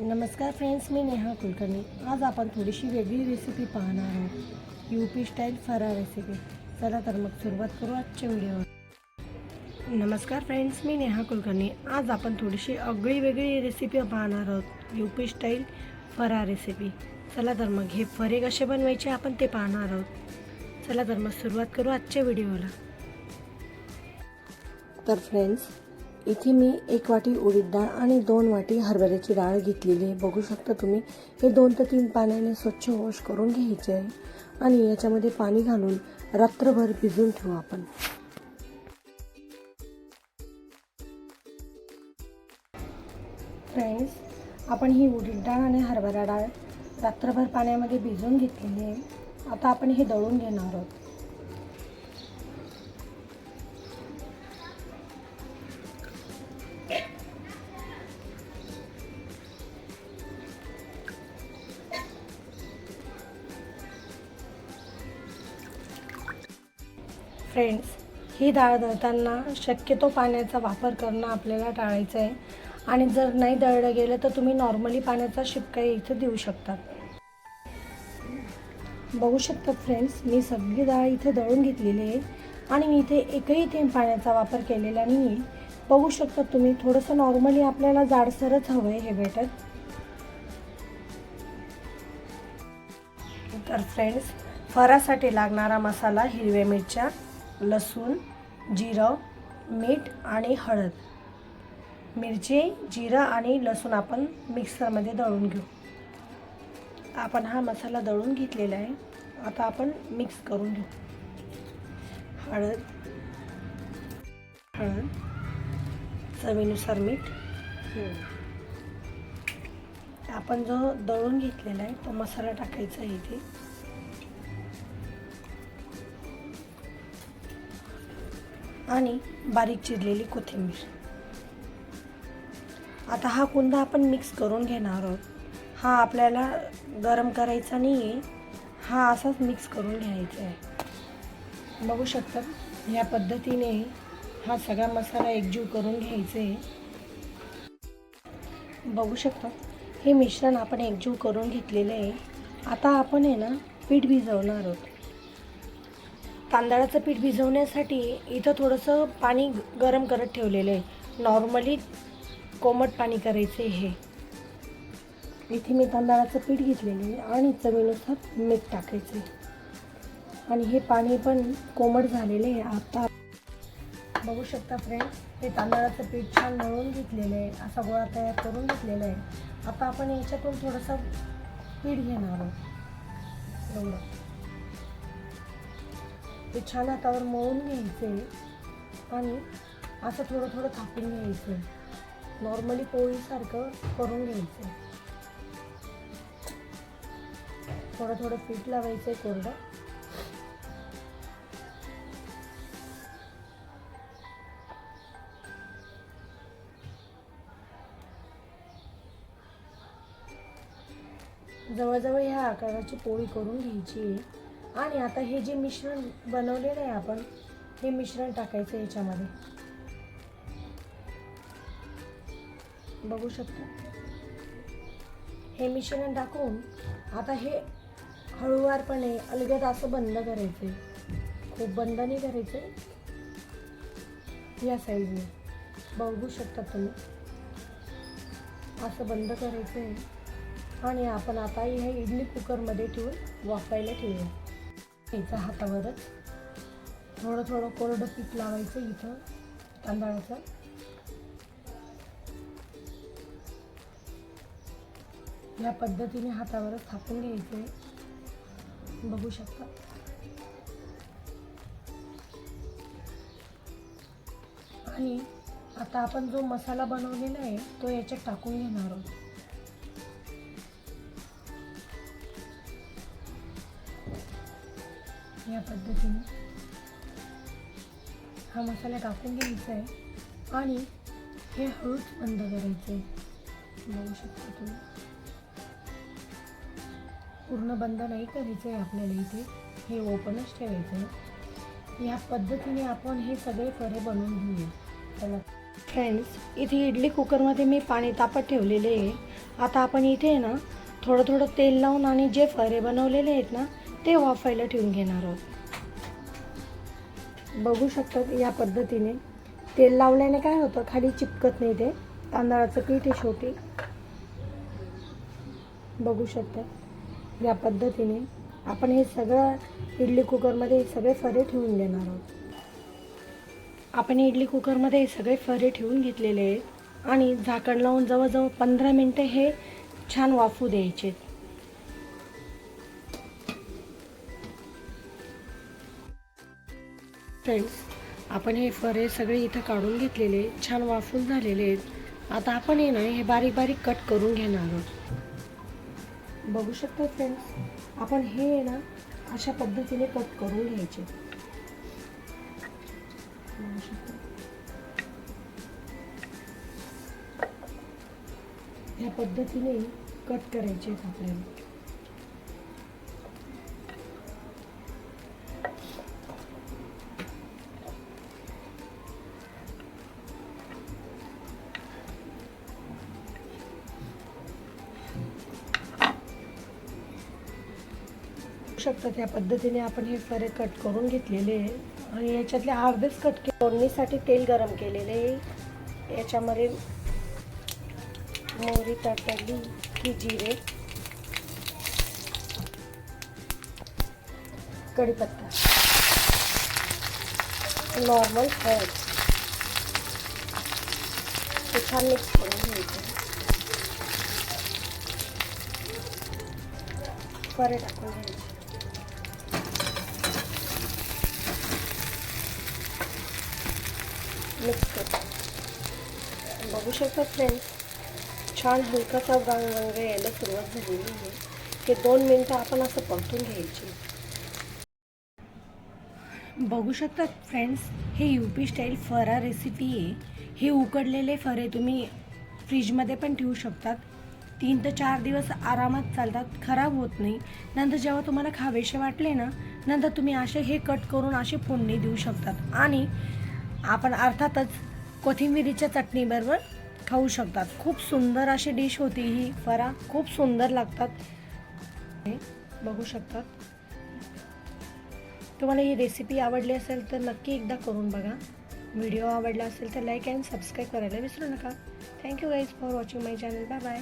नमस्कार फ्रेंड्स मी नेहा कुलकर्णी. आज आपण थोडीशी वेगळी रेसिपी पाहणार आहोत. U P style fara recipe चला तर मग सुरुवात करू आजच्या व्हिडिओवर नमस्कार फ्रेंड्स मी नेहा कुलकर्णी. आज आपण थोडीशी अगळी वेगळी रेसिपी पाहणार आहोत. U P style fara recipe चला तर मग हे फरे कसे बनवायचे आपण ते पाहणार आहोत. चला तर मग सुरुवात करू आजच्या व्हिडिओला तर फ्रेंड्स इथे मी एक वाटी उडीद डाळ आणि दोन वाटी हरभऱ्याची डाळ घेतलेली आहे. बघू शकता तुम्ही हे दोन ते तीन पाण्याने स्वच्छ वॉश करून घ्यायचे आहे. आणि याच्यामध्ये पाणी घालून रात्रभर भिजून ठेवू आपण. फ्रेंड्स आपण ही उडीद डाळ आणि हरभरा डाळ रात्रभर पाण्यामध्ये भिजवून घेतलेली आहे. आता आपण हे दळून घेणार आहोत. फ्रेंड्स ही डाळ दळताना शक्यतो पाण्याचा वापर करणं आपल्याला टाळायचं आहे. आणि जर नाही दळलं गेलं तर तुम्ही नॉर्मली पाण्याचा शिपका इथं देऊ शकता बघू शकता फ्रेंड्स मी सगळी डाळ इथे दळून घेतलेली आहे. आणि मी इथे एकही थेंब पाण्याचा वापर केलेला नाही आहे बघू शकता तुम्ही थोडंसं नॉर्मली आपल्याला जाडसरच हवं आहे हे बेटर तर फ्रेंड्स फरासाठी लागणारा मसाला हिरव्या मिरच्या लसूण जिरं मीठ आणि हळद. मिरची जिरं आणि लसूण आपण मिक्सरमध्ये दळून घेऊ. आपण हा मसाला दळून घेतलेला आहे. आता आपण मिक्स करून घेऊ. हळद हळद चवीनुसार मीठ. आपण जो दळून घेतलेला आहे तो मसाला टाकायचा आहे इथे. आणि बारीक चिरलेली कोथिंबीर. आता हा कुंदा आपण मिक्स करून घेणार आहोत. हा आपल्याला गरम करायचा नाही आहे हा असाच मिक्स करून घ्यायचा आहे. बघू शकता ह्या पद्धतीने हा सगळा मसाला एकजीव करून घ्यायचा आहे. बघू शकता हे मिश्रण आपण एकजीव करून घेतलेलं आहे. आता आपण आहे ना पीठ भिजवणार आहोत. तांदळाचं पीठ भिजवण्यासाठी इथं थोडंसं पाणी गरम करत ठेवलेलं आहे. नॉर्मली कोमट पाणी करायचे हे. इथे मी तांदळाचं पीठ घेतलेलं आहे आणि चवीनुसार मीठ टाकायचे आणि हे पाणी पण कोमट झालेले आहे. आता बघू शकता फ्रेंड्स हे तांदळाचं पीठ छान मळून घेतलेलं आहे. असा गोळा तयार करून घेतलेला आहे. आता आपण याच्यातून थोडंसं पीठ घेणार आहोत. एवढं. ते छान हातावर मळून घ्यायचे आणि असं थोडं थोडं थापून घ्यायचं. नॉर्मली पोळीसारखं करून घ्यायचं. थोडं थोडं पीठ लावायचं कोरडं. जवळजवळ ह्या आकाराची पोळी करून घ्यायची. आहे आणि आता हे जे मिश्रण बनवलेलं आहे आपण हे मिश्रण टाकायचं याच्यामध्ये. बघू शकता. हे मिश्रण टाकून आता हे हळूवारपणे अलगद असं बंद करायचं खूप बंद नाही करायचं या साईजने. बघू शकता तुम्ही. असं बंद करायचं आहे आणि आपण आता ह्या इडली कुकरमध्ये ठेवून वाफायला ठेवूया. घ्यायचं हातावरच. थोडं थोडं कोरडं पीठ लावायचं इथं तांदळाचं. या पद्धतीने हातावरच थापून घ्यायचं. आहे बघू शकता. आणि आता आपण जो मसाला बनवलेला आहे तो याच्यात टाकून घेणार आहोत. या पद्धतीने हा मसाला टाकून घ्यायचा आहे आणि हे हळूच बंद करायचं आहे. बघू शकता तुम्ही. पूर्ण बंद नाही करायचं आहे आपल्याला इथे. हे ओपनच ठेवायचं आहे. या पद्धतीने आपण हे सगळे फरे बनवून घेऊया. चला. फ्रेंड्स इथे इडली कुकरमध्ये मी पाणी तापत ठेवलेले आहे. आता आपण इथे आहे ना थोडं थोडं तेल लावून आणि जे फरे बनवलेले आहेत ना ते वाफायला ठेवून घेणार आहोत. बघू शकतात या पद्धतीने. तेल लावल्याने काय होतं खाली चिपकत नाही ते. तांदळाचं पीठ आहे शेवटी. बघू शकता या पद्धतीने. आपण हे सगळं इडली कुकरमध्ये हे सगळे फरे ठेवून देणार आहोत. आपण इडली कुकरमध्ये हे सगळे फरे ठेवून घेतलेले आहेत. आणि झाकण लावून जवळजवळ पंधरा मिनटं हे छान वाफू द्यायचे फ्रेंड्स आपण हे फरे सगळे इथं काढून घेतलेले छान वाफून झालेले आहेत. आता आपण हे ना हे बारीक बारीक कट करून घेणार आहोत. बघू शकता फ्रेंड्स आपण हे आहे ना अशा पद्धतीने कट करून घ्यायचे. बघू शकता. या पद्धतीने कट करायचे आहेत आपल्याला. बघू शकतात. पद्धतीने आपण हे फरे कट करून घेतलेले आहे. आणि याच्यातले अर्धेच कट के फोडणीसाठी तेल गरम केलेले आहे. याच्यामध्ये मोहरी तडतडली की जिरे कढीपत्ता नॉर्मल हळद. ते छान मिक्स करून घ्यायचं. फरे टाकून घ्यायचे. मिक्स करतो बघू शकता फ्रेंड्स छान हलकासा रंग रंग यायला सुरुवात झालेली आहे. हे दोन मिनटं आपण असं परतून घ्यायची. बघू शकता फ्रेंड्स हे U P style fara recipe आहे. हे उकडलेले फरे तुम्ही फ्रीजमध्ये पण ठेवू शकतात. तीन ते चार दिवस आरामात चालतात खराब होत नाही. नंतर जेव्हा तुम्हाला खावेसे वाटले ना नंतर तुम्ही असे हे कट करून असे फोडणी देऊ शकतात. आणि आपण अर्थातच कोथिंबिरीच्या चटणीबरोबर खाऊ शकतात. खूप सुंदर अशी डिश होती ही. फरा खूप सुंदर लागतात. हे बघू शकतात. तुम्हाला ही रेसिपी आवडली असेल तर नक्की एकदा करून बघा. व्हिडिओ आवडला असेल तर लाईक अँड सबस्क्राईब करायला विसरू नका. Thank you guys for watching my channel bye bye